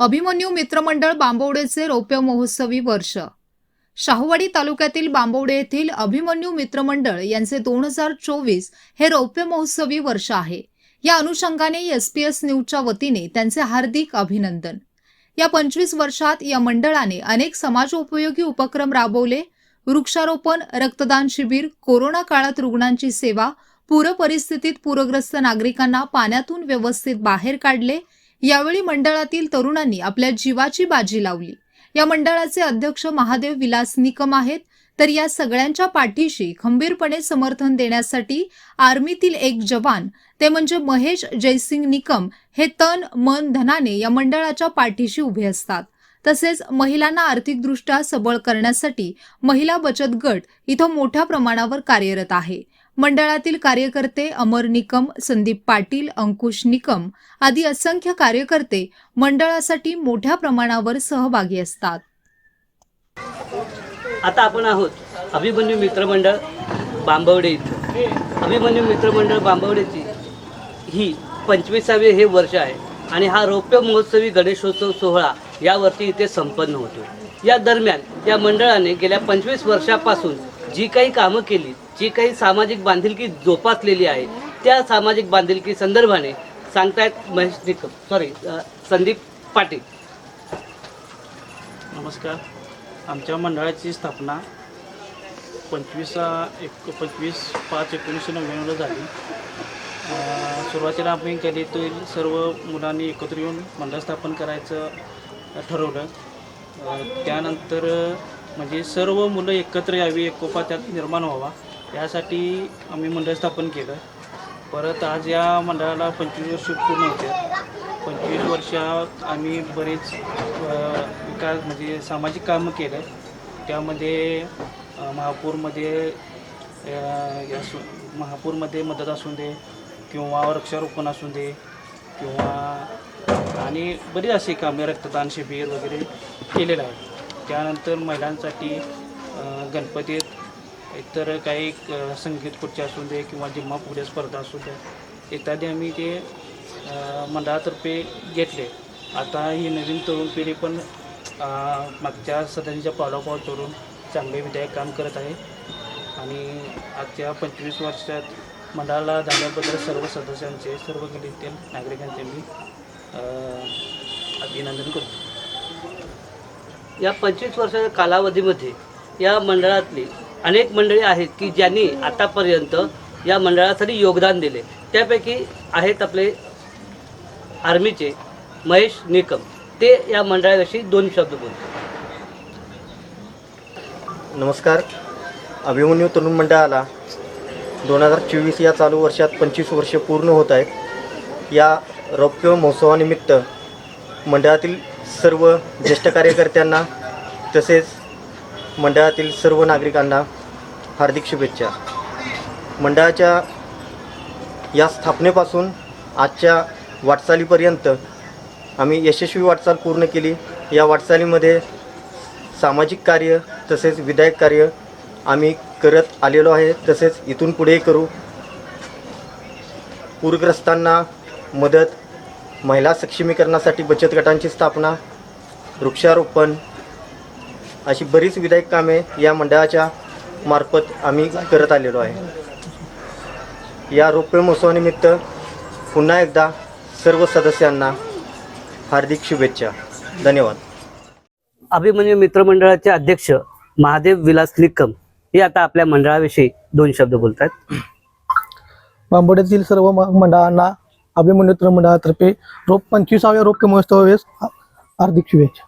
अभिमन्यू मित्रमंडळ बांबवडेचे रौप्य महोत्सवी वर्ष. शाहूवाडी तालुक्यातील बांबवडे येथील अभिमन्यू मित्रमंडळ यांचे दोन हजार चोवीस हे रौप्य महोत्सवी वर्ष आहे. या अनुषंगाने एस पी एस न्यूजच्या वतीने त्यांचे हार्दिक अभिनंदन. या पंचवीस वर्षात या मंडळाने अनेक समाजोपयोगी उपक्रम राबवले. वृक्षारोपण रक्तदान शिबिर कोरोना काळात रुग्णांची सेवा पूर परिस्थितीत पूरग्रस्त नागरिकांना पाण्यातून व्यवस्थित बाहेर काढले. यावेळी मंडळातील तरुणांनी आपल्या जीवाची बाजी लावली. या मंडळाचे अध्यक्ष महादेव विलास निकम आहेत. तर या सगळ्यांच्या पाठीशी खंबीरपणे समर्थन देण्यासाठी आर्मीतील एक जवान ते म्हणजे महेश जयसिंग निकम हे तन मन धनाने या मंडळाच्या पाठीशी उभे असतात. तसेच महिलांना आर्थिकदृष्ट्या सबळ करण्यासाठी महिला बचत गट इथं मोठ्या प्रमाणावर कार्यरत आहे. मंडळातील कार्यकर्ते अमर निकम संदीप पाटील अंकुश निकम आदी असंख्य कार्यकर्ते मंडळासाठी मोठ्या प्रमाणावर सहभागी असतात. आता आपण आहोत अभिमन्यू मित्रमंडळ बांबवडे इथं. अभिमन्यू मित्रमंडळ बांबवडेची ही पंचवीसावे हे वर्ष आहे आणि हा रौप्य महोत्सवी गणेशोत्सव सोहळा यावरती इथे संपन्न होतो. या दरम्यान या मंडळाने गेल्या पंचवीस वर्षापासून जी काही कामं केली जी काही सामाजिक बांधिलकी जोपासलेली आहे त्या सामाजिक बांधिलकी संदर्भाने सांगतायत महेश निकम. सॉरी संदीप पाटील. नमस्कार. आमच्या मंडळाची स्थापना पंचवीस एक पंचवीस पाच एकोणीसशे नव्याण्णवला झाली. सुरुवातीला आम्ही तो सर्व मुलांनी एकत्र येऊन मंडळ स्थापन करायचं ठरवलं. त्यानंतर म्हणजे सर्व मुलं एकत्र यावी एकोपा त्यात निर्माण व्हावा. यासाठी आम्ही मंडळ स्थापन केलं. परत आज या मंडळाला पंचवीस वर्ष पूर्ण होते. पंचवीस वर्षात आम्ही बरेच विकास म्हणजे सामाजिक कामं केलं. त्यामध्ये महापूरमध्ये असू महापूरमध्ये मदत असू दे किंवा वृक्षारोपण असू दे किंवा आणि बरीच अशी कामे रक्तदान शिबिर वगैरे केलेलं आहे. त्यानंतर महिलांसाठी गणपतीत इतर काही संगीत खुर्च्या असू दे किंवा जिम्मा फुगड्या स्पर्धा असू द्या इत्यादी आम्ही ते मंडळातर्फे घेतले. आता ही नवीन तरुण पिढी पण मागच्या सदनीच्या पावलापाव तरुण चांगले विधायक काम करत आहे. आणि आजच्या पंचवीस वर्षात मंडळाला जाण्याबद्दल सर्व सदस्यांचे सर्व गलीतील नागरिकांचे मी अभिनंदन करतो. या पंचवीस वर्षाच्या कालावधीमध्ये या मंडळातली अनेक मंडळी आहेत की ज्यांनी आतापर्यंत या मंडळासाठी योगदान दिले. त्यापैकी आहेत आपले आर्मीचे महेश निकम. ते या मंडळाविषयी दोन शब्द बोलतात नमस्कार. अभिमन्यू तरुण मंडळाला दोन हजार चोवीस या चालू वर्षात पंचवीस वर्षे पूर्ण होत आहेत. या रौप्य महोत्सवानिमित्त मंडळातील सर्व ज्येष्ठ कार्यकर्त्यांना तसेच मंडळातील सर्व नागरिकांना हार्दिक शुभेच्छा. मंडळाच्या या स्थापनेपासून आजच्या वाटचालीपर्यंत आम्ही यशस्वी वाटचाल पूर्ण केली. या वाटचालीमध्ये सामाजिक कार्य तसेच विधायक कार्य आम्ही करत आलेलो आहे. तसेच इथून पुढेही करू. पूरग्रस्तांना मदत महिला सक्षमीकरणासाठी बचत गटांची स्थापना वृक्षारोपण अशी बरीच विधायक कामे या मंडळाच्या मार्फत आम्ही करत आलेलो आहे. या रौप्य महोत्सवानिमित्त पुन्हा एकदा सर्व सदस्यांना हार्दिक शुभेच्छा. धन्यवाद. अभिमन्यू मित्रमंडळाचे अध्यक्ष महादेव विलास निकम हे आता आपल्या मंडळाविषयी दोन शब्द बोलतात बांबोड्यातील सर्व मंडळांना अभिमन्यू मंडळातर्फे रोप पंचवीसाव्या रोप्य महोत्सव हार्दिक शुभेच्छा.